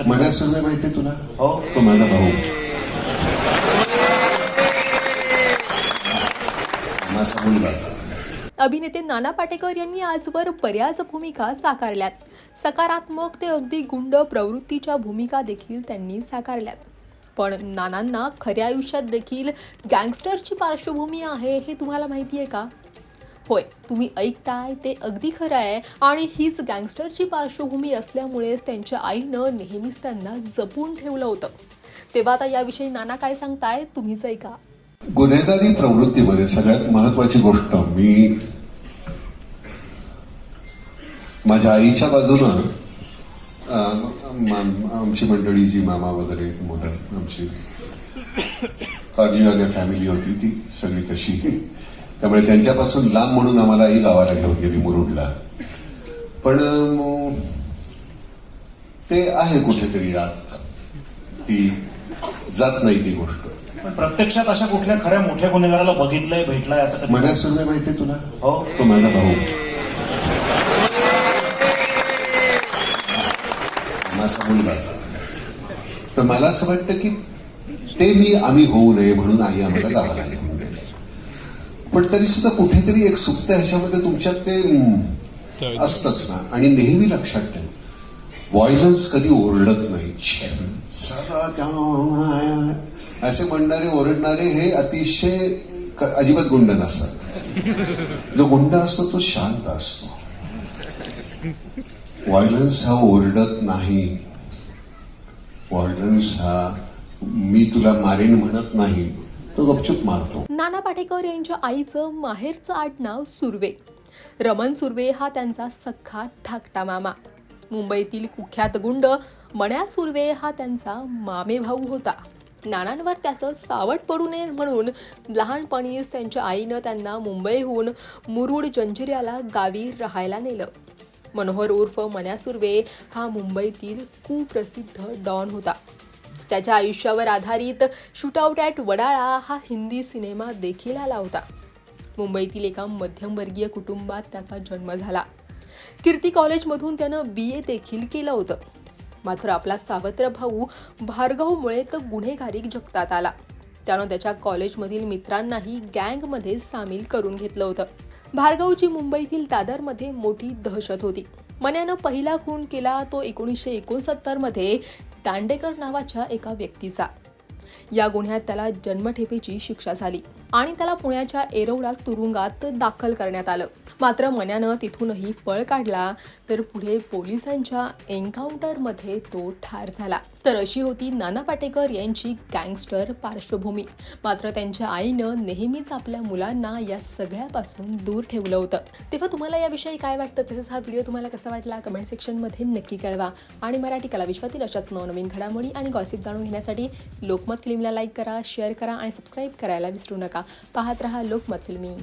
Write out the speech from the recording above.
असं कधी माहितीये तुला. हो? तो माझा भाऊ. माझा मुलगा अभिनेते नाना पाटेकर यांनी आजवर बऱ्याच भूमिका साकारल्यात. सकारात्मक ते अगदी गुंड प्रवृत्तीच्या भूमिका देखील त्यांनी साकारल्यात. पण नानांना खऱ्या आयुष्यात देखील गँगस्टरची पार्श्वभूमी आहे हे तुम्हाला माहिती आहे का? होय तुम्ही ऐकताय ते अगदी खरं आहे. आणि हीच गँगस्टरची पार्श्वभूमी असल्यामुळेच त्यांच्या आईनं नेहमीच त्यांना जपून ठेवलं होतं. तेव्हा आता याविषयी नाना काय सांगताय तुम्हीच ऐका. गुन्हेगारी प्रवृत्तीमध्ये सगळ्यात महत्वाची गोष्ट मी माझ्या आईच्या बाजूनं आमची मंडळी जी मामा वगैरे मुलं आमची कार्ली आणि फॅमिली होती ती सगळी तशी. त्यामुळे त्यांच्यापासून लांब म्हणून आम्हाला आई गावाला घेऊन गेली मुरुडला. पण ते आहे कुठेतरी आत. ती जात नाही ती गोष्ट. पण प्रत्यक्षात अशा कुठल्या खऱ्या मोठ्या गुन्हेगाराला बघितलंय भेटलाय असं मन्या सुर्वे माहितीये तुला? हो. तो माझा भाऊ. माझा मुलगा तर मला असं वाटतं की ते मी आम्ही होऊ नये म्हणून आई आम्हाला गावाला गेले पण तरी सुद्धा कुठेतरी एक सुप्त ह्याच्यामध्ये तुमच्यात ते असतंच ना. आणि नेहमी लक्षात ठेव. व्हायलन्स कधी ओरडत नाही. असे म्हणणारे ओरडणारे हे अतिशय अजिबात गुंड नसतात. जो गुंड असतो तो शांत असतो. व्हायलन्स हा ओरडत नाही. व्हायलन्स हा मी तुला मारेन म्हणत नाही. तो गपचूप मारतो. नाना पाटेकर यांच्या आईचं माहेरचं आडनाव सुर्वे. रमण सुर्वे हा त्यांचा सख्खा धाकटा मामा मुंबईतील कुख्यात गुंड मण्या सुर्वे हा त्यांचा मामे भाऊ होता. नानांवर त्याचं सावट पडू नये म्हणून लहानपणीच त्यांच्या आईनं त्यांना मुंबईहून मुरुड जंजिऱ्याला गावी राहायला नेलं. मनोहर उर्फ मण्या सुर्वे हा मुंबईतील कुप्रसिद्ध डॉन होता. त्याच्या आयुष्यावर आधारित शूटआउट ॲट वडाळा हा हिंदी सिनेमा देखील आला होता. मुंबईतील एका मध्यमवर्गीय कुटुंबात त्याचा जन्म झाला. कीर्ती कॉलेजमधून त्यानं बी ए देखील केलं होतं. मात्र आपला सावत्र भाऊ भार्गवमुळे तर गुन्हेगारी जगतात आला. त्यानं त्याच्या कॉलेजमधील मित्रांनाही गँगमध्ये सामील करून घेतलं होतं. भार्गवची मुंबईतील दादरमध्ये मोठी दहशत होती. मन्यानं पहिला खून केला तो एकोणीसशे एकोणसत्तरमध्ये दांडेकर नावाच्या एका व्यक्तीचा. या गुन्ह्यात त्याला जन्मठेपेची शिक्षा झाली. आणि त्याला पुण्याच्या एरवडा तुरुंगात दाखल करण्यात आलं. मात्र मन्यानं तिथूनही पळ काढला तर पुढे पोलिसांच्या एन्काउंटरमध्ये तो ठार झाला. तर अशी होती नाना पाटेकर यांची गँगस्टर पार्श्वभूमी. मात्र त्यांच्या आईनं नेहमीच आपल्या मुलांना या सगळ्यापासून दूर ठेवलं होतं. तेव्हा तुम्हाला याविषयी काय वाटतं? तसेच हा व्हिडिओ तुम्हाला कसा वाटला? कमेंट सेक्शनमध्ये नक्की कळवा. आणि मराठी कला विश्वातील अशाच नवनवीन घडामोडी आणि गॉसिप जाणून घेण्यासाठी लोकमत फिल्मला लाईक करा शेअर करा आणि सबस्क्राईब करायला विसरू नका. पाहत रहा लोकमत फिल्मी.